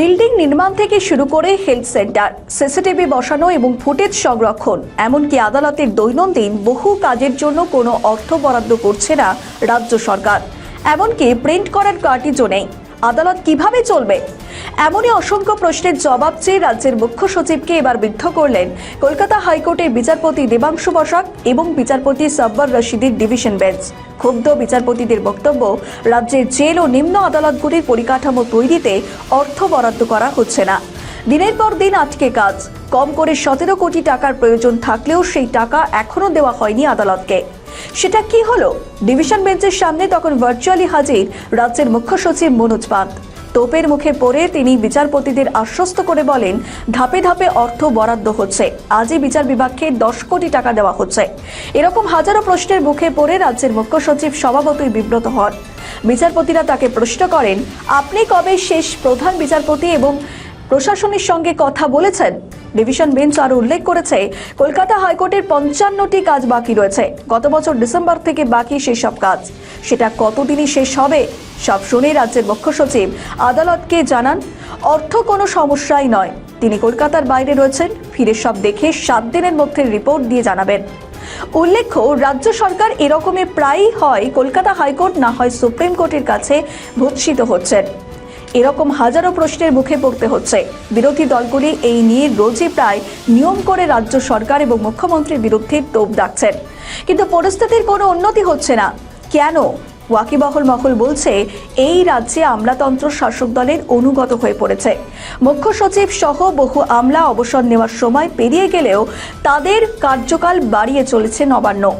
Building নির্মাণ থেকে শুরু করে হেলথ সেন্টার, সিসিটিভি বসানো এবং ফুটেজ সংরক্ষণ, এমনকি আদালতের দৈনন্দিন বহু কাজের জন্য কোনো অর্থ বরাদ্দ করছে না রাজ্য সরকার। এমনকি প্রিন্ট করার কার্টিজও নেই। আদালত কীভাবে চলবে? এমনই অসংখ্য প্রশ্নের জবাব চেয়ে রাজ্যের মুখ্য সচিবকে এবার বিদ্ধ করলেন কলকাতা হাইকোর্টের বিচারপতি দেবাংশু বসাক এবং বিচারপতি সাব্বার রশিদের ডিভিশন বেঞ্চ। ক্ষুব্ধ বিচারপতিদের বক্তব্য, রাজ্যের জেল ও নিম্ন আদালতগুলির পরিকাঠামো তৈরিতে অর্থ বরাদ্দ করা হচ্ছে না। দিনের পর দিন আটকে কাজ। কম করে সতেরো কোটি টাকার প্রয়োজন থাকলেও সেই টাকা এখনও দেওয়া হয়নি আদালতকে। সেটা কি হলো? ডিভিশন বেঞ্চের সামনে তখন ভার্চুয়ালি হাজির রাজ্যের মুখ্য সচিব মনোজ পান্ত। তোপের মুখে পড়ে তিনি বিচারপতিদের আশ্বস্ত করে বলেন, ধাপে ধাপে অর্থ বরাদ্দ হচ্ছে। আজই বিচার বিভাগকে দশ কোটি টাকা দেওয়া হচ্ছে। এরকম হাজারো প্রশ্নের মুখে পড়ে রাজ্যের মুখ্য সচিব স্বভাবতই বিব্রত হন। বিচারপতিরা তাকে প্রশ্ন করেন, আপনি কবে শেষ প্রধান বিচারপতি এবং প্রশাসনের সঙ্গে কথা বলেছেন? ডিভিশন বেঞ্চ আরও উল্লেখ করেছে, কলকাতা হাইকোর্টের পঞ্চান্নটি কাজ বাকি রয়েছে। গত বছর ডিসেম্বর থেকে বাকি সেসব কাজ। সেটা কতদিনই শেষ হবে, সব শুনে রাজ্যের মুখ্য সচিব আদালতকে জানান, অর্থ কোনো সমস্যাই নয়। তিনি কলকাতার বাইরে রয়েছেন, ফিরে সব দেখে সাত দিনের মধ্যে রিপোর্ট দিয়ে জানাবেন। উল্লেখ্য, রাজ্য সরকার এরকমই প্রায়ই হয় কলকাতা হাইকোর্ট না হয় সুপ্রিম কোর্টের কাছে ভৎসিত হচ্ছেন। এরকম হাজারো প্রশ্নের মুখে পড়তে হচ্ছে। বিরোধী দলগুলি এই নিয়ে রোজই প্রায় নিয়ম করে রাজ্য সরকার এবং মুখ্যমন্ত্রীর বিরুদ্ধে তোপ ডাকছেন। কিন্তু পরিস্থিতির কোনো উন্নতি হচ্ছে না। কেন? ওয়াকিবহল মহল বলছে, এই রাজ্যে আমলাতন্ত্র শাসক দলের অনুগত হয়ে পড়েছে। মুখ্য সচিব সহ বহু আমলা অবসর নেওয়ার সময় পেরিয়ে গেলেও তাদের কার্যকাল বাড়িয়ে চলেছে নবান্ন।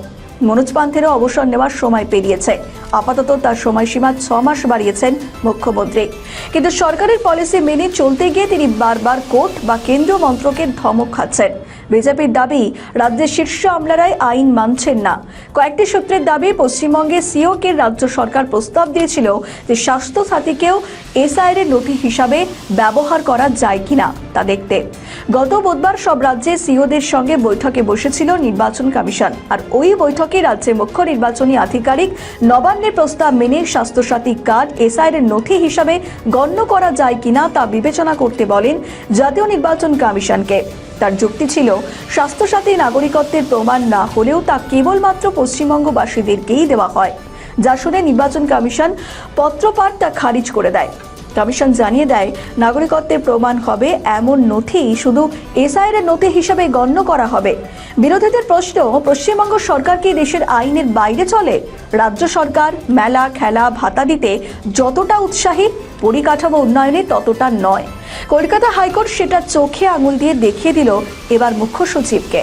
মনোজ পান্থেরও অবসর নেওয়ার সময় পেরিয়েছে। আপাতত তার সময়সীমা ছ মাস বাড়িয়েছেন মুখ্যমন্ত্রী। কিন্তু সরকারের পলিসি মেনে চলতে গিয়ে তিনি বারবার কোর্ট বা কেন্দ্রীয় মন্ত্রকের ধমক খাচ্ছেন। বিজেপির দাবি, রাজ্যের শীর্ষ আমলারাই আইন মানছেন না। কয়েকটি সূত্রের দাবি, পশ্চিমবঙ্গে সিওকে রাজ্য সরকার প্রস্তাব দিয়েছিল যে স্বাস্থ্য সাথীকেও এসআইয়ের নথি হিসাবে ব্যবহার করা যায় কিনা তা দেখতে। গত বুধবার সব রাজ্যে সিওদের সঙ্গে বৈঠকে বসেছিল নির্বাচন কমিশন। আর ওই বৈঠকে রাজ্যের মুখ্য নির্বাচনী আধিকারিক নবান্নের প্রস্তাব মেনে স্বাস্থ্যসাথী কার্ড এসআইয়ের নথি হিসাবে গণ্য করা যায় কিনা তা বিবেচনা করতে বলেন জাতীয় নির্বাচন কমিশনকে। তার যুক্তি ছিল, স্বাস্থ্যসাথী নাগরিকত্বের প্রমাণ না হলেও তা কেবলমাত্র পশ্চিমবঙ্গবাসীদেরকেই দেওয়া হয়, যা শুনে নির্বাচন কমিশন পত্রপাঠ তা খারিজ করে দেয়। কমিশন জানিয়ে দেয়, নাগরিকত্বের প্রমাণ হবে এমন নথি শুধু এসআইয়ের নথি হিসাবে গণ্য করা হবে। বিরোধীদের প্রশ্ন, পশ্চিমবঙ্গ সরকার কি দেশের আইনের বাইরে চলে? রাজ্য সরকার, মেলা, খেলা, ভাতা দিতে যতটা উৎসাহী পরিকাঠামো উন্নয়নে ততটা নয়। কলকাতা হাইকোর্ট সেটা চোখে আঙুল দিয়ে দেখিয়ে দিল এবার মুখ্য সচিবকে।